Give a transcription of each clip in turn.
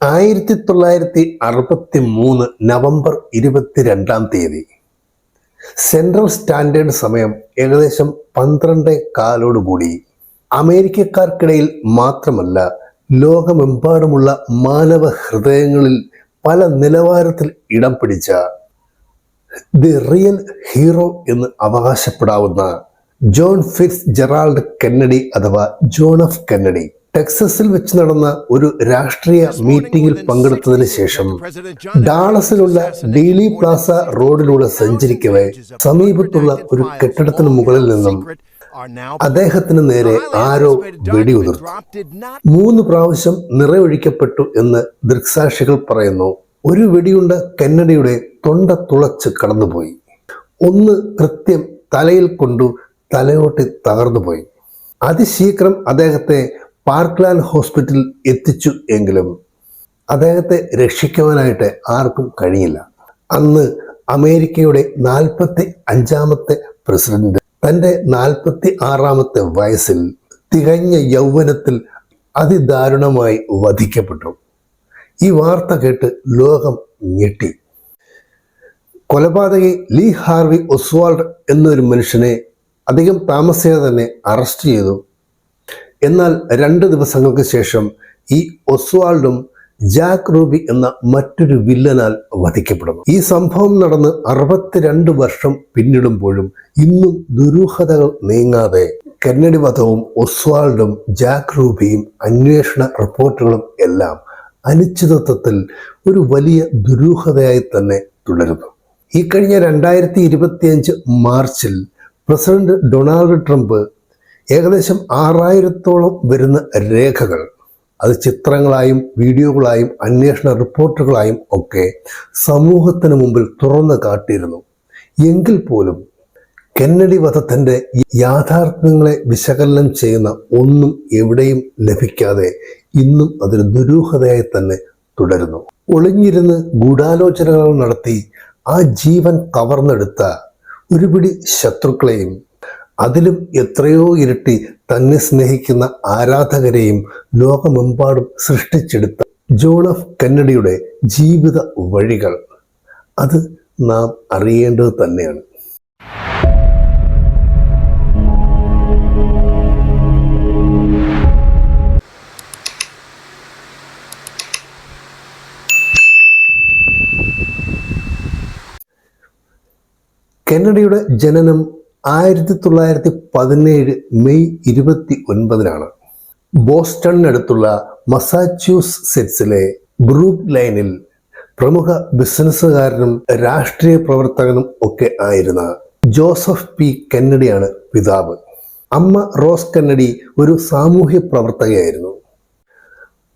ആയിരത്തി തൊള്ളായിരത്തി അറുപത്തി മൂന്ന് നവംബർ ഇരുപത്തിരണ്ടാം തീയതി. സെൻട്രൽ സ്റ്റാൻഡേർഡ് സമയം ഏകദേശം പന്ത്രണ്ട് കാലോടുകൂടി അമേരിക്കക്കാർക്കിടയിൽ മാത്രമല്ല ലോകമെമ്പാടുമുള്ള മാനവ ഹൃദയങ്ങളിൽ പല നിലവാരത്തിൽ ഇടം പിടിച്ച ദി റിയൽ ഹീറോ എന്ന് അവകാശപ്പെടാവുന്ന ജോൺ ഫിറ്റ്സ് ജെറാൾഡ് കെന്നഡി അഥവാ ജോൺ ഓഫ് കെന്നഡി ടെക്സസിൽ വെച്ച് നടന്ന ഒരു രാഷ്ട്രീയ മീറ്റിംഗിൽ പങ്കെടുത്തതിന് ശേഷം ഡാളസിലുള്ള ഡീലി പ്ലാസ റോഡിലൂടെ സഞ്ചരിക്കവേ സമീപത്തുള്ള ഒരു കെട്ടിടത്തിന് മുകളിൽ നിന്നും അദ്ദേഹത്തിന് നേരെ ആരോ വെടിയുതിർത്തു. മൂന്ന് പ്രാവശ്യം നിറയൊഴിക്കപ്പെട്ടു എന്ന് ദൃക്സാക്ഷികൾ പറയുന്നു. ഒരു വെടിയുണ്ട കെന്നഡിയുടെ തൊണ്ട തുളച്ച് കടന്നുപോയി. ഒന്ന് കൃത്യം തലയിൽ കൊണ്ടു തലയോട്ടി തകർന്നുപോയി. അതിശീഘ്രം അദ്ദേഹത്തെ പാർക്ക്ലാൻഡ് ഹോസ്പിറ്റലിൽ എത്തിച്ചു എങ്കിലും അദ്ദേഹത്തെ രക്ഷിക്കുവാനായിട്ട് ആർക്കും കഴിയില്ല. അന്ന് അമേരിക്കയുടെ നാൽപ്പത്തി അഞ്ചാമത്തെ പ്രസിഡന്റ് തന്റെ നാൽപ്പത്തി ആറാമത്തെ വയസ്സിൽ തികഞ്ഞ യൗവനത്തിൽ അതിദാരുണമായി വധിക്കപ്പെട്ടു. ഈ വാർത്ത കേട്ട് ലോകം ഞെട്ടി. കൊലപാതകി ലീ ഹാർവി ഒസ്വാൾഡ് എന്നൊരു മനുഷ്യനെ അധികം താമസിയാതെ തന്നെ അറസ്റ്റ് ചെയ്തു. എന്നാൽ രണ്ട് ദിവസങ്ങൾക്ക് ശേഷം ഈ ഒസ്വാൾഡും ജാക്ക് റൂബി എന്ന മറ്റൊരു വില്ലനാൽ വധിക്കപ്പെടുന്നു. ഈ സംഭവം നടന്ന് അറുപത്തിരണ്ട് വർഷം പിന്നിടുമ്പോഴും ഇന്നും ദുരൂഹതകൾ നീങ്ങാതെ കെന്നഡി വധവും ഒസ്വാൾഡും ജാക്ക് റൂബിയും അന്വേഷണ റിപ്പോർട്ടുകളും എല്ലാം അനിശ്ചിതത്വത്തിൽ ഒരു വലിയ ദുരൂഹതയായി തന്നെ തുടരുന്നു. ഈ കഴിഞ്ഞ രണ്ടായിരത്തി ഇരുപത്തിയഞ്ച് മാർച്ചിൽ പ്രസിഡന്റ് ഡൊണാൾഡ് ട്രംപ് ഏകദേശം ആറായിരത്തോളം വരുന്ന രേഖകൾ. അത് ചിത്രങ്ങളായും വീഡിയോകളായും അന്വേഷണ റിപ്പോർട്ടുകളായും ഒക്കെ സമൂഹത്തിന് മുമ്പിൽ തുറന്നു കാട്ടിയിരുന്നു. എങ്കിൽ പോലും കെന്നഡി വധത്തിന്റെ യാഥാർത്ഥ്യങ്ങളെ വിശകലനം ചെയ്യുന്ന ഒന്നും എവിടെയും ലഭിക്കാതെ ഇന്നും അതൊരു ദുരൂഹതയായി തന്നെ തുടരുന്നു. ഒളിഞ്ഞിരുന്ന് ഗൂഢാലോചനകൾ നടത്തി ആ ജീവൻ കവർന്നെടുത്ത ഒരുപിടി ശത്രുക്കളെയും അതിലും എത്രയോ ഇരട്ടി തന്നെ സ്നേഹിക്കുന്ന ആരാധകരെയും ലോകമെമ്പാടും സൃഷ്ടിച്ചെടുത്ത ജോൺ ഓഫ് കെന്നഡിയുടെ ജീവിത വഴികൾ. അത് നാം അറിയേണ്ടത് തന്നെയാണ്. കെന്നഡിയുടെ ജനനം ആയിരത്തി തൊള്ളായിരത്തി പതിനേഴ് മെയ് ഇരുപത്തി ഒൻപതിനാണ് ബോസ്റ്റണിനടുത്തുള്ള മസാച്യൂസെറ്റ്സിലെ ബ്രൂക്ക് ലൈനിൽ പ്രമുഖ ബിസിനസ്സുകാരനും രാഷ്ട്രീയ പ്രവർത്തകനും ഒക്കെ ആയിരുന്ന ജോസഫ് പി കെന്നഡിയാണ് പിതാവ്. അമ്മ റോസ് കെന്നഡി ഒരു സാമൂഹ്യ പ്രവർത്തകയായിരുന്നു.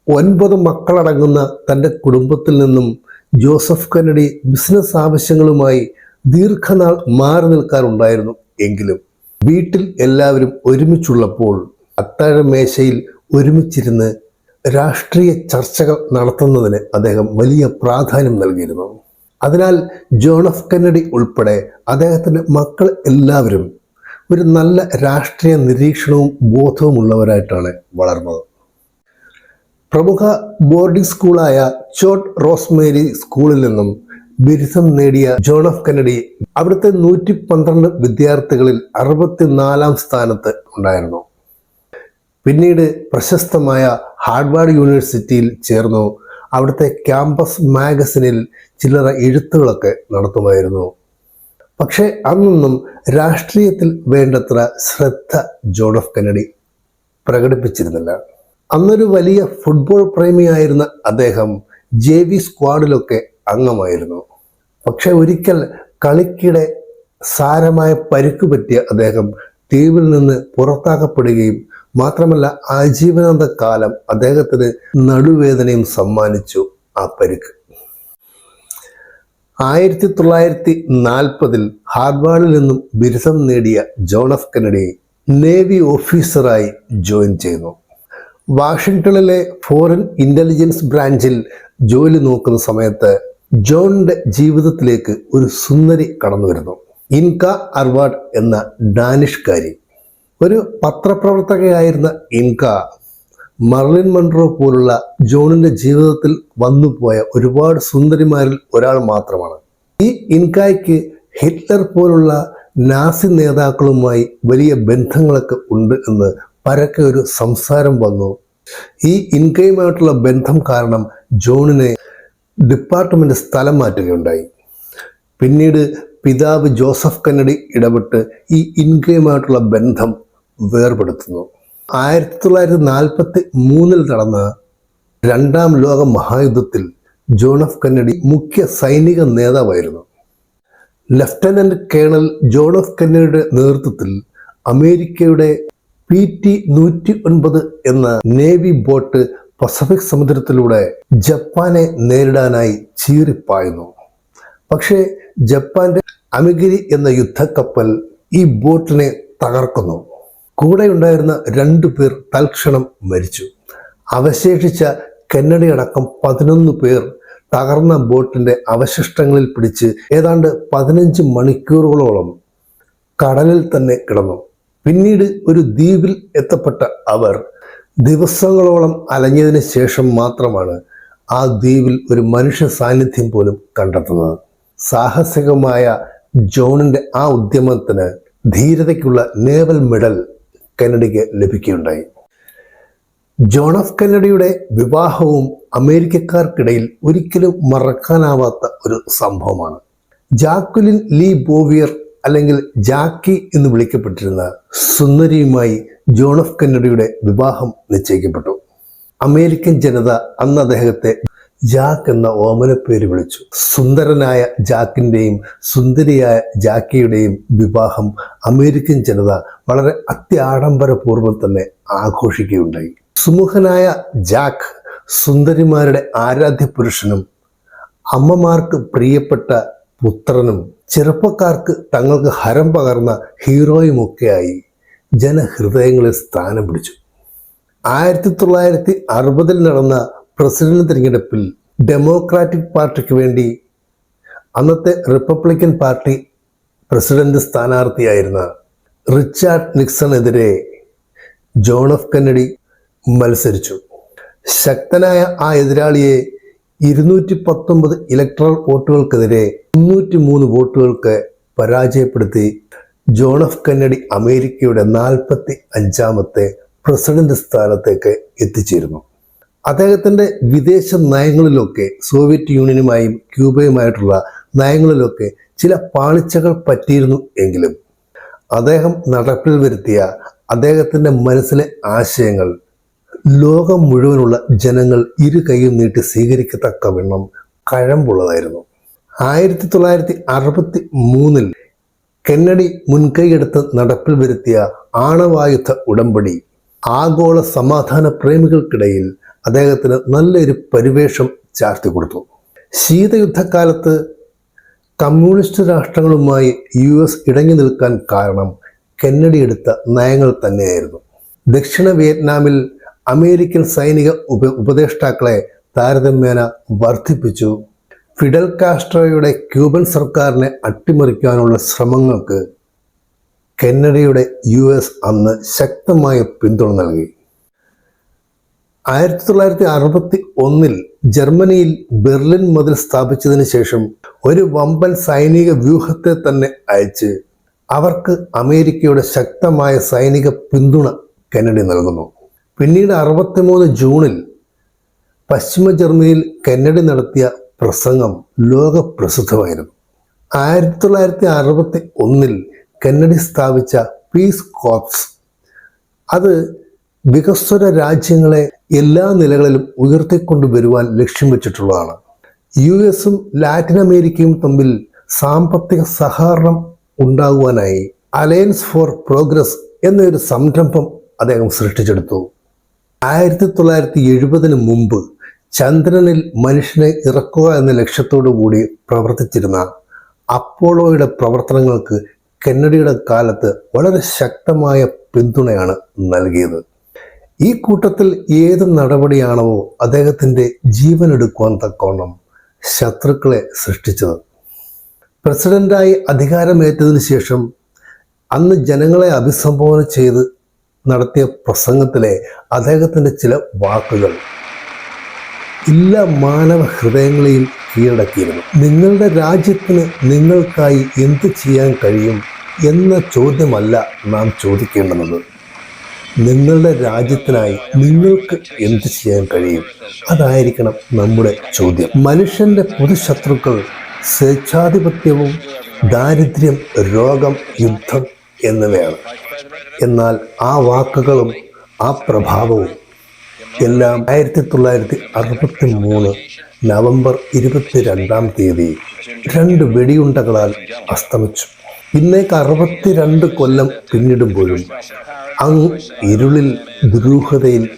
ഒൻപത് മക്കളടങ്ങുന്ന തന്റെ കുടുംബത്തിൽ നിന്നും ജോസഫ് കെന്നഡി ബിസിനസ് ആവശ്യങ്ങളുമായി ദീർഘനാൾ മാറി നിൽക്കാറുണ്ടായിരുന്നു. എങ്കിലും വീട്ടിൽ എല്ലാവരും ഒരുമിച്ചുള്ളപ്പോൾ അത്താഴമേശയിൽ ഒരുമിച്ചിരുന്ന് രാഷ്ട്രീയ ചർച്ചകൾ നടത്തുന്നതിന് അദ്ദേഹം വലിയ പ്രാധാന്യം നൽകിയിരുന്നു. അതിനാൽ ജോൺ എഫ് കെന്നഡി ഉൾപ്പെടെ അദ്ദേഹത്തിന്റെ മക്കൾ എല്ലാവരും ഒരു നല്ല രാഷ്ട്രീയ നിരീക്ഷണവും ബോധവും ഉള്ളവരായിട്ടാണ് വളർന്നത്. പ്രമുഖ ബോർഡിംഗ് സ്കൂളായ ചോട്ട് റോസ്മേരി സ്കൂളിൽ നിന്നും ബിരുദം നേടിയ ജോൺ ഓഫ് കെന്നഡി അവിടുത്തെ നൂറ്റി പന്ത്രണ്ട് വിദ്യാർത്ഥികളിൽ അറുപത്തിനാലാം സ്ഥാനത്ത് ഉണ്ടായിരുന്നു. പിന്നീട് പ്രശസ്തമായ ഹാർഡ്വാർഡ് യൂണിവേഴ്സിറ്റിയിൽ ചേർന്നു. അവിടുത്തെ ക്യാമ്പസ് മാഗസിനിൽ ചില്ലറ എഴുത്തുകളൊക്കെ നടത്തുമായിരുന്നു. പക്ഷേ അന്നൊന്നും രാഷ്ട്രീയത്തിൽ വേണ്ടത്ര ശ്രദ്ധ ജോൺ ഓഫ് കെന്നഡി പ്രകടിപ്പിച്ചിരുന്നില്ല. അന്നൊരു വലിയ ഫുട്ബോൾ പ്രേമിയായിരുന്ന അദ്ദേഹം ജെ വി സ്ക്വാഡിലൊക്കെ അംഗമായിരുന്നു. പക്ഷെ ഒരിക്കൽ കളിക്കിടെ സാരമായ പരിക്ക് പറ്റിയ അദ്ദേഹം ടീമിൽ നിന്ന് പുറത്താക്കപ്പെടുകയും മാത്രമല്ല ആജീവനാന്ത കാലം അദ്ദേഹത്തിന് നടുവേദനയും സമ്മാനിച്ചു ആ പരിക്ക്. ആയിരത്തി തൊള്ളായിരത്തി നാൽപ്പതിൽ ഹാർവാർഡിൽ നിന്നും ബിരുദം നേടിയ ജോൺ എഫ് കെന്നഡി നേവി ഓഫീസറായി ജോയിൻ ചെയ്യുന്നു. വാഷിംഗ്ടണിലെ ഫോറിൻ ഇന്റലിജൻസ് ബ്രാഞ്ചിൽ ജോലി നോക്കുന്ന സമയത്ത് ജോണിന്റെ ജീവിതത്തിലേക്ക് ഒരു സുന്ദരി കടന്നു വരുന്നു. ഇൻക അർവാഡ് എന്ന ഡാനിഷ്കാരി ഒരു പത്രപ്രവർത്തകയായിരുന്ന ഇൻക മർലിൻ മൺട്രോ പോലുള്ള ജോണിന്റെ ജീവിതത്തിൽ വന്നുപോയ ഒരുപാട് സുന്ദരിമാരിൽ ഒരാൾ മാത്രമാണ്. ഈ ഇൻകായ്ക്ക് ഹിറ്റ്ലർ പോലുള്ള നാസി നേതാക്കളുമായി വലിയ ബന്ധങ്ങളൊക്കെ ഉണ്ട് എന്ന് പരക്കെ ഒരു സംസാരം വന്നു. ഈ ഇൻകയുമായിട്ടുള്ള ബന്ധം കാരണം ജോണിനെ ഡിപ്പാർട്ട്മെന്റ് സ്ഥലം മാറ്റുകയുണ്ടായി. പിന്നീട് പിതാവ് ജോസഫ് കന്നഡി ഇടപെട്ട് ഈ ഇൻകയുമായിട്ടുള്ള ബന്ധം വേർപെടുത്തുന്നു. ആയിരത്തി തൊള്ളായിരത്തി നാൽപ്പത്തി മൂന്നിൽ നടന്ന രണ്ടാം ലോക മഹായുദ്ധത്തിൽ ജോൺ കന്നഡി മുഖ്യ സൈനിക നേതാവായിരുന്നു. ലഫ്റ്റനന്റ് കേണൽ ജോൺ കന്നഡിയുടെ നേതൃത്വത്തിൽ അമേരിക്കയുടെ പി ടി നൂറ്റി ഒൻപത് എന്ന നേവി ബോട്ട് പസഫിക് സമുദ്രത്തിലൂടെ ജപ്പാനെ നേരിടാനായി ചീറിപ്പായുന്നു. പക്ഷേ ജപ്പാന്റെ അമിഗിരി എന്ന യുദ്ധക്കപ്പൽ ഈ ബോട്ടിനെ തകർക്കുന്നു. കൂടെ ഉണ്ടായിരുന്ന രണ്ടു പേർ തൽക്ഷണം മരിച്ചു. അവശേഷിച്ച കെന്നഡി അടക്കം പതിനൊന്ന് പേർ തകർന്ന ബോട്ടിന്റെ അവശിഷ്ടങ്ങളിൽ പിടിച്ച് ഏതാണ്ട് പതിനഞ്ച് മണിക്കൂറുകളോളം കടലിൽ തന്നെ കിടന്നു. പിന്നീട് ഒരു ദ്വീപിൽ എത്തപ്പെട്ട അവർ ദിവസങ്ങളോളം അലഞ്ഞതിന് ശേഷം മാത്രമാണ് ആ ദ്വീപിൽ ഒരു മനുഷ്യ സാന്നിധ്യം പോലും കണ്ടെത്തുന്നത്. സാഹസികമായ ജോണിന്റെ ആ ഉദ്യമത്തിന് ധീരതയ്ക്കുള്ള നേവൽ മെഡൽ കെന്നഡിക്ക് ലഭിക്കുകയുണ്ടായി. ജോൺ എഫ് കെന്നഡിയുടെ വിവാഹവും അമേരിക്കക്കാർക്കിടയിൽ ഒരിക്കലും മറക്കാനാവാത്ത ഒരു സംഭവമാണ്. ജാക്കുലിൻ ലീ ബോവിയർ അല്ലെങ്കിൽ ജാക്കി എന്ന് വിളിക്കപ്പെട്ടിരുന്ന സുന്ദരിയുമായി ജോൺ എഫ് കെന്നഡിയുടെ വിവാഹം നിശ്ചയിക്കപ്പെട്ടു. അമേരിക്കൻ ജനത അന്ന് അദ്ദേഹത്തെ ജാക്ക് എന്ന ഓമനപ്പേര് വിളിച്ചു. സുന്ദരനായ ജാക്കിന്റെയും സുന്ദരിയായ ജാക്കിയുടെയും വിവാഹം അമേരിക്കൻ ജനത വളരെ അത്യാഡംബരപൂർവം തന്നെ ആഘോഷിക്കുകയുണ്ടായി. സുമുഖനായ ജാക്ക് സുന്ദരിമാരുടെ ആരാധ്യ പുരുഷനും അമ്മമാർക്ക് പ്രിയപ്പെട്ട പുത്രനും ചെറുപ്പക്കാർക്ക് തങ്ങൾക്ക് ഹരം പകർന്ന ഹീറോയുമൊക്കെയായി ജനഹൃദയങ്ങളിൽ സ്ഥാനം പിടിച്ചു. ആയിരത്തി തൊള്ളായിരത്തി അറുപതിൽ നടന്ന പ്രസിഡന്റ് തിരഞ്ഞെടുപ്പിൽ ഡെമോക്രാറ്റിക് പാർട്ടിക്ക് വേണ്ടി അന്നത്തെ റിപ്പബ്ലിക്കൻ പാർട്ടി പ്രസിഡന്റ് സ്ഥാനാർത്ഥിയായിരുന്ന റിച്ചാർഡ് നിക്സണെതിരെ ജോൺ എഫ് കെന്നഡി മത്സരിച്ചു. ശക്തനായ ആ എതിരാളിയെ ഇരുന്നൂറ്റി പത്തൊമ്പത് ഇലക്ട്രൽ വോട്ടുകൾക്കെതിരെ മുന്നൂറ്റി മൂന്ന് വോട്ടുകൾക്ക് പരാജയപ്പെടുത്തി ജോൺ എഫ് കെന്നഡി അമേരിക്കയുടെ നാൽപ്പത്തി അഞ്ചാമത്തെ പ്രസിഡന്റ് സ്ഥാനത്തേക്ക് എത്തിച്ചേരുന്നു. അദ്ദേഹത്തിന്റെ വിദേശ നയങ്ങളിലൊക്കെ സോവിയറ്റ് യൂണിയനുമായും ക്യൂബയുമായിട്ടുള്ള നയങ്ങളിലൊക്കെ ചില പാളിച്ചകൾ പറ്റിയിരുന്നു എങ്കിലും അദ്ദേഹം നടപ്പിൽ വരുത്തിയ അദ്ദേഹത്തിന്റെ മനസ്സിലെ ആശയങ്ങൾ ലോകം മുഴുവനുള്ള ജനങ്ങൾ ഇരു കൈയും നീട്ടി സ്വീകരിക്കത്തക്കവണ്ണം കഴമ്പുള്ളതായിരുന്നു. ആയിരത്തി തൊള്ളായിരത്തി അറുപത്തി മൂന്നിൽ കെന്നഡി മുൻകൈയെടുത്ത് നടപ്പിൽ വരുത്തിയ ആണവായുധ ഉടമ്പടി ആഗോള സമാധാന പ്രേമികൾക്കിടയിൽ അദ്ദേഹത്തിന് നല്ലൊരു പരിവേഷം ചാർത്തി കൊടുത്തു. ശീതയുദ്ധകാലത്ത് കമ്മ്യൂണിസ്റ്റ് രാഷ്ട്രങ്ങളുമായി യു എസ് ഇടങ്ങി നിൽക്കാൻ കാരണം കെന്നഡി എടുത്ത നയങ്ങൾ തന്നെയായിരുന്നു. ദക്ഷിണ വിയറ്റ്നാമിൽ അമേരിക്കൻ സൈനിക ഉപ ഉപദേഷ്ടാക്കളെ താരതമ്യേന വർദ്ധിപ്പിച്ചു. ഫിഡൽ കാസ്ട്രോയുടെ ക്യൂബൻ സർക്കാരിനെ അട്ടിമറിക്കാനുള്ള ശ്രമങ്ങൾക്ക് കെന്നഡിയുടെ യു എസ് അന്ന് ശക്തമായ പിന്തുണ നൽകി. ആയിരത്തി തൊള്ളായിരത്തി അറുപത്തി ഒന്നിൽ ജർമ്മനിയിൽ ബെർലിൻ മതിൽ സ്ഥാപിച്ചതിന് ശേഷം ഒരു വമ്പൻ സൈനിക വ്യൂഹത്തെ തന്നെ അയച്ച് അവർക്ക് അമേരിക്കയുടെ ശക്തമായ സൈനിക പിന്തുണ കെന്നഡി നൽകുന്നു. പിന്നീട് അറുപത്തിമൂന്ന് ജൂണിൽ പശ്ചിമ ജർമ്മനിയിൽ കെന്നഡി നടത്തിയ പ്രസംഗം ലോകപ്രസിദ്ധമായിരുന്നു. ആയിരത്തി തൊള്ളായിരത്തി അറുപത്തി ഒന്നിൽ കെന്നഡി സ്ഥാപിച്ച പീസ് കോർപ്സ്. അത് വികസ്വര രാജ്യങ്ങളെ എല്ലാ നിലകളിലും ഉയർത്തിക്കൊണ്ടുവരുവാൻ ലക്ഷ്യം വെച്ചിട്ടുള്ളതാണ്. യു എസും ലാറ്റിൻ അമേരിക്കയും തമ്മിൽ സാമ്പത്തിക സഹകരണം ഉണ്ടാകുവാനായി അലയൻസ് ഫോർ പ്രോഗ്രസ് എന്നൊരു സംരംഭം അദ്ദേഹം സൃഷ്ടിച്ചെടുത്തു. ആയിരത്തി തൊള്ളായിരത്തി എഴുപതിന് മുമ്പ് ചന്ദ്രനിൽ മനുഷ്യനെ ഇറക്കുക എന്ന ലക്ഷ്യത്തോടു കൂടി പ്രവർത്തിച്ചിരുന്ന അപ്പോളോയുടെ പ്രവർത്തനങ്ങൾക്ക് കെന്നഡിയുടെ കാലത്ത് വളരെ ശക്തമായ പിന്തുണയാണ് നൽകിയത്. ഈ കൂട്ടത്തിൽ ഏത് നടപടിയാണോ അദ്ദേഹത്തിന്റെ ജീവനെടുക്കുവാൻ തക്കോണം ശത്രുക്കളെ സൃഷ്ടിച്ചത്. പ്രസിഡന്റായി അധികാരമേറ്റതിനു ശേഷം അന്ന് ജനങ്ങളെ അഭിസംബോധന ചെയ്ത് നടത്തിയ പ്രസംഗത്തിലെ അദ്ദേഹത്തിന്റെ ചില വാക്കുകൾ എല്ലാ മാനവ ഹൃദയങ്ങളെയും കീഴടക്കിയിരുന്നു. നിങ്ങളുടെ രാജ്യത്തിന് നിങ്ങൾക്കായി എന്ത് ചെയ്യാൻ കഴിയും എന്ന ചോദ്യമല്ല നാം ചോദിക്കേണ്ടുന്നത്. നിങ്ങളുടെ രാജ്യത്തിനായി നിങ്ങൾക്ക് എന്ത് ചെയ്യാൻ കഴിയും? അതായിരിക്കണം നമ്മുടെ ചോദ്യം. മനുഷ്യന്റെ പൊതുശത്രുക്കൾ സ്വേച്ഛാധിപത്യവും ദാരിദ്ര്യം രോഗം യുദ്ധം എന്നിവയാണ്. എന്നാൽ ആ വാക്കുകളും ആ പ്രഭാവവും എല്ലാം ആയിരത്തി തൊള്ളായിരത്തി അറുപത്തി മൂന്ന് നവംബർ ഇരുപത്തിരണ്ടാം തീയതി രണ്ട് വെടിയുണ്ടകളാൽ അസ്തമിച്ചു. ഇന്നേക്ക് അറുപത്തിരണ്ട് കൊല്ലം പിന്നിടുമ്പോഴും അങ്ങ് ഇരുളിൽ ദുരൂഹതയിൽ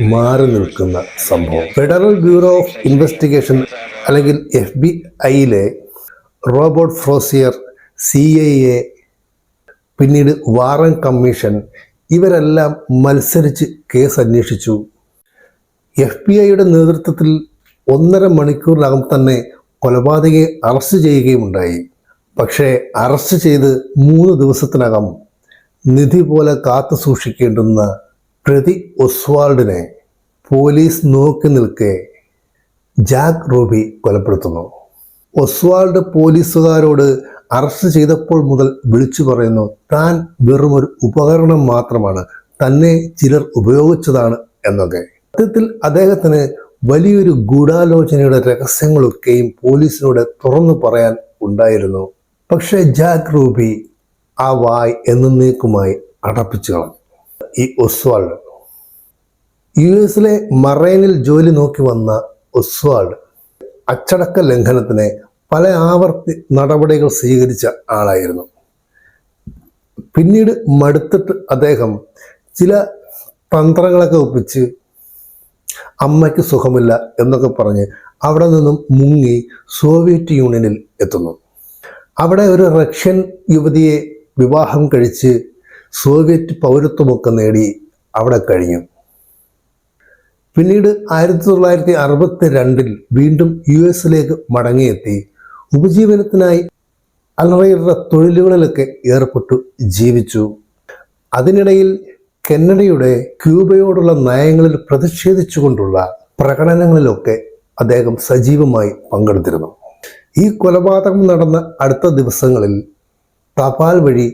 മാറി നിൽക്കുന്ന സംഭവം. ഫെഡറൽ ബ്യൂറോ ഓഫ് ഇൻവെസ്റ്റിഗേഷൻ അല്ലെങ്കിൽ F B ഐയിലെ Robert Frazier C I A പിന്നീട് വാറൻ കമ്മീഷൻ ഇവരെല്ലാം മത്സരിച്ച് കേസ് അന്വേഷിച്ചു. എഫ് ബി ഐയുടെ നേതൃത്വത്തിൽ ഒന്നര മണിക്കൂറിനകം തന്നെ കൊലപാതകയെ അറസ്റ്റ് ചെയ്യുകയുമുണ്ടായി. പക്ഷേ അറസ്റ്റ് ചെയ്ത് മൂന്ന് ദിവസത്തിനകം നിധി പോലെ കാത്തു സൂക്ഷിക്കേണ്ടുന്ന പ്രതി ഒസ്വാൾഡിനെ പോലീസ് നോക്കി നിൽക്കെ ജാക്ക് റൂബി കൊലപ്പെടുത്തുന്നു. ഒസ്വാൾഡ് പോലീസുകാരോട് അറസ്റ്റ് ചെയ്തപ്പോൾ മുതൽ വിളിച്ചു പറയുന്നു താൻ വെറും ഒരു ഉപകരണം മാത്രമാണ് തന്നെ ചിലർ ഉപയോഗിച്ചതാണ് എന്നൊക്കെ. സത്യത്തിൽ അദ്ദേഹത്തിന് വലിയൊരു ഗൂഢാലോചനയുടെ രഹസ്യങ്ങളൊക്കെയും പോലീസിനോട് തുറന്നു പറയാൻ ഉണ്ടായിരുന്നു. പക്ഷേ ജാക്ക് റൂബി ആ വായ് എന്നേക്കുമായി അടപ്പിച്ചു ഈ ഒസ്വാൾഡ്. യു എസിലെ മറൈനിൽ ജോലി നോക്കി വന്ന ഒസ്വാൾഡ് അച്ചടക്ക ലംഘനത്തിന് പല ആവർത്തി നടപടികൾ സ്വീകരിച്ച ആളായിരുന്നു. പിന്നീട് മടുത്തിട്ട് അദ്ദേഹം ചില തന്ത്രങ്ങളൊക്കെ ഒപ്പിച്ച് അമ്മയ്ക്ക് സുഖമില്ല എന്നൊക്കെ പറഞ്ഞ് അവിടെ നിന്നും മുങ്ങി സോവിയറ്റ് യൂണിയനിൽ എത്തുന്നു. അവിടെ ഒരു റഷ്യൻ യുവതിയെ വിവാഹം കഴിച്ച് സോവിയറ്റ് പൗരത്വമൊക്കെ നേടി അവിടെ കഴിഞ്ഞു. പിന്നീട് ആയിരത്തി തൊള്ളായിരത്തി അറുപത്തി രണ്ടിൽ വീണ്ടും യു എസിലേക്ക് മടങ്ങിയെത്തി. ഉപജീവനത്തിനായി അലറയുടെ തൊഴിലുകളിലൊക്കെ ഏർപ്പെട്ടു ജീവിച്ചു. അതിനിടയിൽ കെന്നഡയുടെ ക്യൂബയോടുള്ള നയങ്ങളിൽ പ്രതിഷേധിച്ചുകൊണ്ടുള്ള പ്രകടനങ്ങളിലൊക്കെ അദ്ദേഹം സജീവമായി പങ്കെടുത്തിരുന്നു. ഈ കൊലപാതകം നടന്ന അടുത്ത ദിവസങ്ങളിൽ തപാൽ വഴി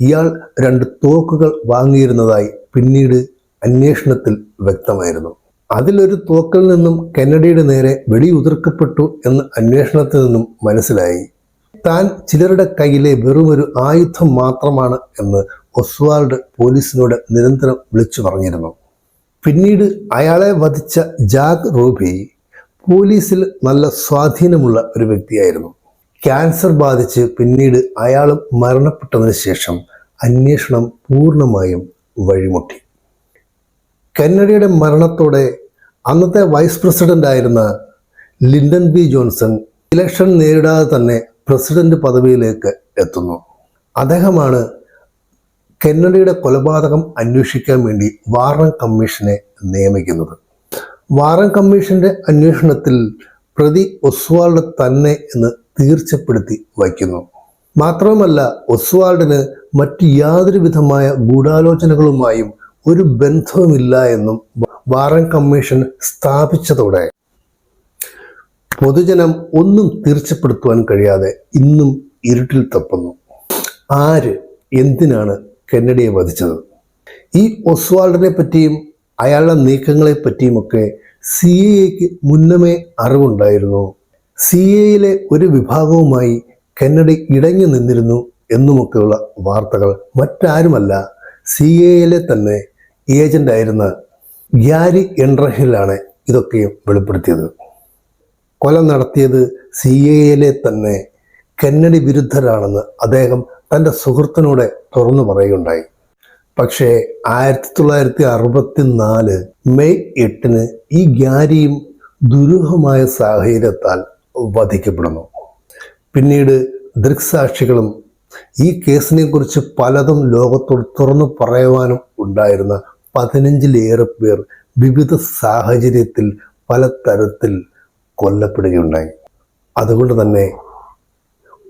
ഇയാൾ രണ്ട് തോക്കുകൾ വാങ്ങിയിരുന്നതായി പിന്നീട് അന്വേഷണത്തിൽ വ്യക്തമായിരുന്നു. അതിലൊരു തോക്കിൽ നിന്നും കെന്നഡിയുടെ നേരെ വെടിയുതിർക്കപ്പെട്ടു എന്ന് അന്വേഷണത്തിൽ നിന്നും മനസ്സിലായി. താൻ ചിലരുടെ കയ്യിലെ വെറുമൊരു ആയുധം മാത്രമാണ് എന്ന് ഒസ്വാൾഡ് പോലീസിനോട് നിരന്തരം വിളിച്ചു പറഞ്ഞിരുന്നു. പിന്നീട് അയാളെ വധിച്ച ജാഗ് റൂബി പോലീസിൽ നല്ല സ്വാധീനമുള്ള ഒരു വ്യക്തിയായിരുന്നു. ക്യാൻസർ ബാധിച്ച് പിന്നീട് അയാളും മരണപ്പെട്ടതിന് ശേഷം അന്വേഷണം പൂർണമായും വഴിമുട്ടി. കന്നഡയുടെ മരണത്തോടെ അന്നത്തെ വൈസ് പ്രസിഡന്റ് ആയിരുന്ന ലിൻഡൻ ബി ജോൺസൺ ഇലക്ഷൻ നേരിടാതെ തന്നെ പ്രസിഡന്റ് പദവിയിലേക്ക് എത്തുന്നു. അദ്ദേഹമാണ് കെന്നഡിയുടെ കൊലപാതകം അന്വേഷിക്കാൻ വേണ്ടി വാറൻ കമ്മീഷനെ നിയമിക്കുന്നത്. വാറൻ കമ്മീഷന്റെ അന്വേഷണത്തിൽ പ്രതി ഒസ്വാൾഡ് തന്നെ എന്ന് തീർച്ചപ്പെടുത്തി വയ്ക്കുന്നു. മാത്രവുമല്ല ഒസ്വാൾഡിന് മറ്റ് യാതൊരു വിധമായ ഗൂഢാലോചനകളുമായും ഒരു ബന്ധവുമില്ല എന്നും വാറൻ കമ്മീഷൻ സ്ഥാപിച്ചതോടെ പൊതുജനം ഒന്നും തീർച്ചപ്പെടുത്തുവാൻ കഴിയാതെ ഇന്നും ഇരുട്ടിൽ തപ്പുന്നു. ആര് എന്തിനാണ് കെന്നഡിയെ വധിച്ചത്? ഈ ഒസ്വാൾഡിനെ പറ്റിയും അയാളുടെ നീക്കങ്ങളെ പറ്റിയുമൊക്കെ സി എക്ക് മുന്നമേ അറിവുണ്ടായിരുന്നു. സി എയിലെ ഒരു വിഭാഗവുമായി കെന്നഡി ഇടഞ്ഞു നിന്നിരുന്നു എന്നുമൊക്കെയുള്ള വാർത്തകൾ മറ്റാരുമല്ല സി എയിലെ തന്നെ ഏജന്റായിരുന്ന ഗ്യാരി എൻട്രഹിലാണ് ഇതൊക്കെയും വെളിപ്പെടുത്തിയത്. കൊല നടത്തിയത് സി എയിലെ തന്നെ കെന്നഡി വിരുദ്ധരാണെന്ന് അദ്ദേഹം തന്റെ സുഹൃത്തിനോട് തുറന്നു പറയുകയുണ്ടായി. പക്ഷേ ആയിരത്തി തൊള്ളായിരത്തി അറുപത്തി നാല് മെയ് എട്ടിന് ഈ ഗ്യാരിയും ദുരൂഹമായ സാഹചര്യത്താൽ വധിക്കപ്പെടുന്നു. പിന്നീട് ദൃക്സാക്ഷികളും ഈ കേസിനെ കുറിച്ച് പലതും ലോകത്തോട് തുറന്നു പറയുവാനും ഉണ്ടായിരുന്ന പതിനഞ്ചിലേറെ പേർ വിവിധ സാഹചര്യത്തിൽ പല തരത്തിൽ കൊല്ലപ്പെടുകയുണ്ടായി. അതുകൊണ്ട് തന്നെ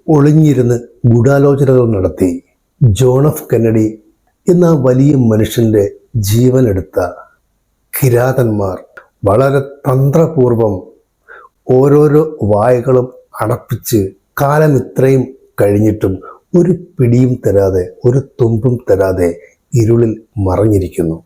ഒളിഞ്ഞിരുന്ന് ഗൂഢാലോചനകൾ നടത്തി ജോൺ എഫ് കെന്നഡി എന്ന വലിയ മനുഷ്യന്റെ ജീവനെടുത്ത കിരാതന്മാർ വളരെ തന്ത്രപൂർവം ഓരോരോ വായകളും അടപ്പിച്ച് കാലം ഇത്രയും കഴിഞ്ഞിട്ടും ഒരു പിടിയും തരാതെ ഒരു തുമ്പും തരാതെ ഇരുളിൽ മറഞ്ഞിരിക്കുന്നു.